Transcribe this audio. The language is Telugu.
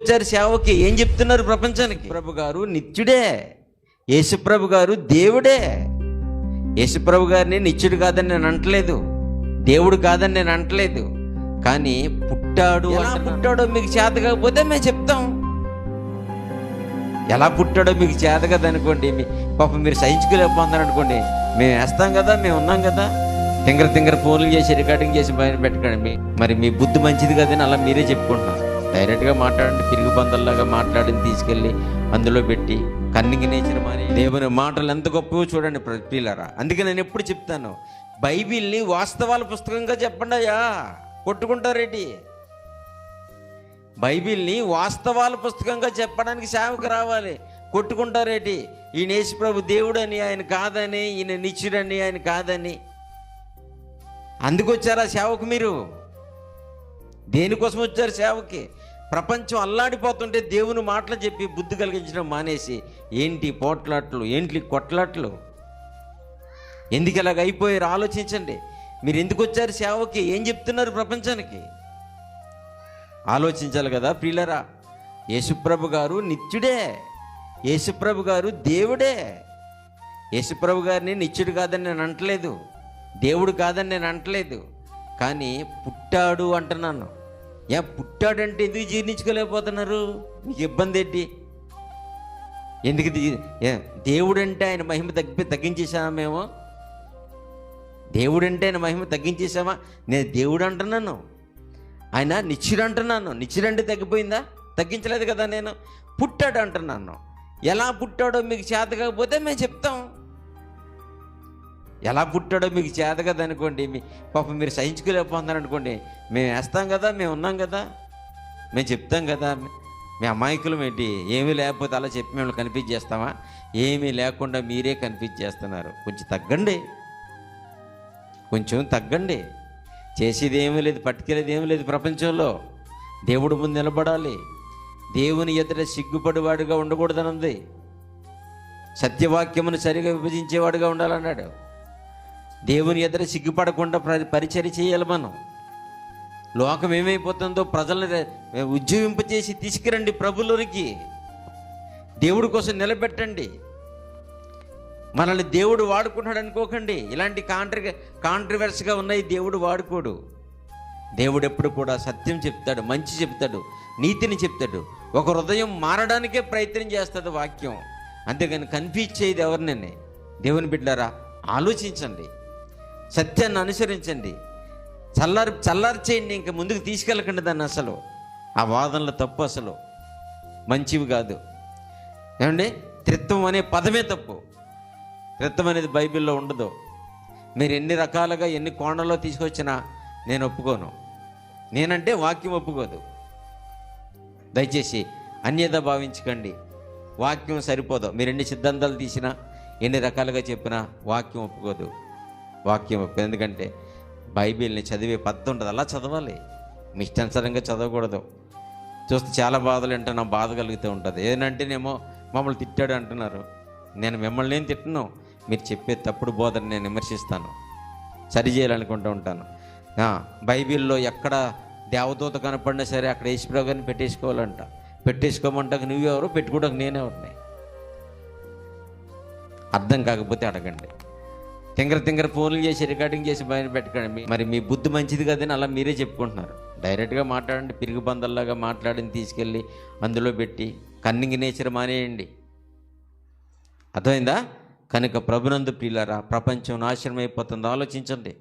వచ్చారు సేవకి ఏం చెప్తున్నారు ప్రపంచానికి? ప్రభు గారు నిత్యుడే. యేసుప్రభు గారు దేవుడే. యేసుప్రభు గారిని నిత్యుడు కాదని నేను అంటలేదు. దేవుడు కాదని నేను అంటలేదు. కానీ పుట్టాడు ఎలా పుట్టాడో మీకు చేత కాకపోతే మేము చెప్తాం. ఎలా పుట్టాడో మీకు చేత కదా అనుకోండి పాపం మీరు సహించుకోలేకపోతున్నారు అనుకోండి మేము వేస్తాం కదా మేము ఉన్నాం కదా. తింగర తింగర ఫోన్లు చేసి రికార్డింగ్ చేసి బయట పెట్టకండి. మరి మీ బుద్ధి మంచిది కదని అలా మీరే చెప్పుకుంటున్నారు. డైరెక్ట్గా మాట్లాడండి పిరుగు పందల్లాగా మాట్లాడిని తీసుకెళ్ళి అందులో పెట్టి కన్నింగ్ నేచర్ మాని దేవుని మాటలు ఎంత గొప్పవో చూడండి ప్రియులారా. అందుకే నేను ఎప్పుడు చెప్తాను బైబిల్ని వాస్తవాల పుస్తకంగా చెప్పండి అయ్యా. కొట్టుకుంటారేటి బైబిల్ని వాస్తవాల పుస్తకంగా చెప్పడానికి సేవకు రావాలి. కొట్టుకుంటారేటి ఈయన యేసుప్రభు దేవుడని ఆయన కాదని ఈయన నిచ్చుడని ఆయన కాదని. అందుకొచ్చారా సేవకు మీరు? దేనికోసం వచ్చారు సేవకి? ప్రపంచం అల్లాడిపోతుంటే దేవుని మాటలు చెప్పి బుద్ధి కలిగించడం మానేసి ఏంటి పోట్లాట్లు ఏంటి కొట్లాట్లు? ఎందుకు ఇలాగ అయిపోయారు? ఆలోచించండి. మీరు ఎందుకు వచ్చారు సేవకి? ఏం చెప్తున్నారు ప్రపంచానికి? ఆలోచించాలి కదా ప్రియులరా. యేసుప్రభు గారు నిత్యుడే. యేసుప్రభు గారు దేవుడే. యేసుప్రభు గారిని నిత్యుడు కాదని నేను అంటలేదు. దేవుడు కాదని నేను అంటలేదు. కానీ పుట్టాడు అంటున్నాను. ఏ పుట్టాడంటే ఎందుకు జీర్ణించుకోలేకపోతున్నారు? మీకు ఇబ్బంది ఏంటి? ఎందుకు దేవుడంటే ఆయన మహిమ తగ్గి తగ్గించేసామా మేము? దేవుడంటే ఆయన మహిమ తగ్గించేసామా నేను దేవుడు అంటున్నాను. ఆయన నిచ్చుడు అంటున్నాను. నిత్యుడు తగ్గిపోయిందా? తగ్గించలేదు కదా నేను. పుట్టాడు అంటున్నాను. ఎలా పుట్టాడో మీకు చేత కాకపోతే మేము చెప్తాం. ఎలా పుట్టాడో మీకు చేత కదా అనుకోండి. మీ పాపం మీరు సహించుకోలేకపోతున్నారు అనుకోండి. మేము వేస్తాం కదా మేము ఉన్నాం కదా మేము చెప్తాం కదా. మీ అమాయకులం ఏంటి? ఏమీ లేకపోతే అలా చెప్పి మేము కనిపించేస్తామా ఏమీ లేకుండా మీరే కనిపించేస్తున్నారు కొంచెం తగ్గండి. కొంచెం తగ్గండి. చేసేది ఏమీ లేదు పట్టుకెళ్ళేది ఏమీ లేదు ప్రపంచంలో. దేవుడు ముందు నిలబడాలి. దేవుని ఎదుట సిగ్గుపడివాడుగా ఉండకూడదనుంది. సత్యవాక్యమును సరిగా విభజించేవాడుగా ఉండాలన్నాడు. దేవుని ఎదుర సిగ్గుపడకుండా ప్ర- చేయాలి మనం. లోకం ఏమైపోతుందో ప్రజలను ఉద్యోగింపచేసి తీసుకురండి ప్రభులోనికి దేవుడి కోసం నిలబెట్టండి. మనల్ని దేవుడు వాడుకుంటాడు అనుకోకండి. ఇలాంటి కాంట్రి కాంట్రవర్సీగా ఉన్నాయి దేవుడు వాడుకోడు. దేవుడు ఎప్పుడు కూడా సత్యం చెప్తాడు మంచి చెప్తాడు నీతిని చెప్తాడు. ఒక హృదయం మారడానికే ప్రయత్నం చేస్తుంది వాక్యం. అంతేగాని కన్ఫ్యూజ్ చేయదు ఎవరినని. దేవుని బిడ్డారా ఆలోచించండి. సత్యాన్ని అనుసరించండి. చల్లారి చల్లారి చేయండి ఇంకా ముందుకు తీసుకెళ్ళకండి దాన్ని అసలు. ఆ వాదనలు తప్పు అసలు. మంచివి కాదు. ఏమండి? త్రిత్వం అనే పదమే తప్పు. త్రిత్వం అనేది బైబిల్లో ఉండదు. మీరు ఎన్ని రకాలుగా ఎన్ని కోణాల్లో తీసుకొచ్చినా నేను ఒప్పుకోను. నేనంటే వాక్యం ఒప్పుకోదు. దయచేసి అన్యత భావించకండి. వాక్యం సరిపోదు. మీరు ఎన్ని సిద్ధాంతాలు తీసినా ఎన్ని రకాలుగా చెప్పినా వాక్యం ఒప్పుకోదు. వాక్యం ఎందుకంటే బైబిల్ని చదివే పద్ధతి ఉంటుంది అలా చదవాలి. మీ ఇష్టానుసారంగా చదవకూడదు. చూస్తే చాలా బాధలు అంటే నా బాధ కలుగుతూ ఉంటుంది. ఏదంటేనేమో మమ్మల్ని తిట్టాడు అంటున్నారు. నేను మిమ్మల్ని ఏం తిట్టను? మీరు చెప్పే తప్పుడు బోధన నేను విమర్శిస్తాను. సరి చేయాలనుకుంటూ ఉంటాను. బైబిల్లో ఎక్కడ దేవదూత కనపడినా సరే అక్కడ యేసుప్రభు గారిని పెట్టేసుకోవాలంట. పెట్టేసుకోమంటాక నువ్వెవరు? పెట్టుకోవడానికి నేనెవరిని అర్థం కాకపోతే అడగండి. తింగర తింగర ఫోన్లు చేసి రికార్డింగ్ చేసి బయట పెట్టకండి. మరి మీ బుద్ధి మంచిది కదని అలా మీరే చెప్పుకుంటున్నారు. డైరెక్ట్గా మాట్లాడండి పిరుగు పందల్లాగా మాట్లాడిని తీసుకెళ్ళి అందులో పెట్టి కన్నింగ్ నేచర్ మానేయండి. అర్థమైందా? కనుక ప్రభునందు ప్రియులారా ప్రపంచం నాశనం అయిపోతుందో ఆలోచించండి.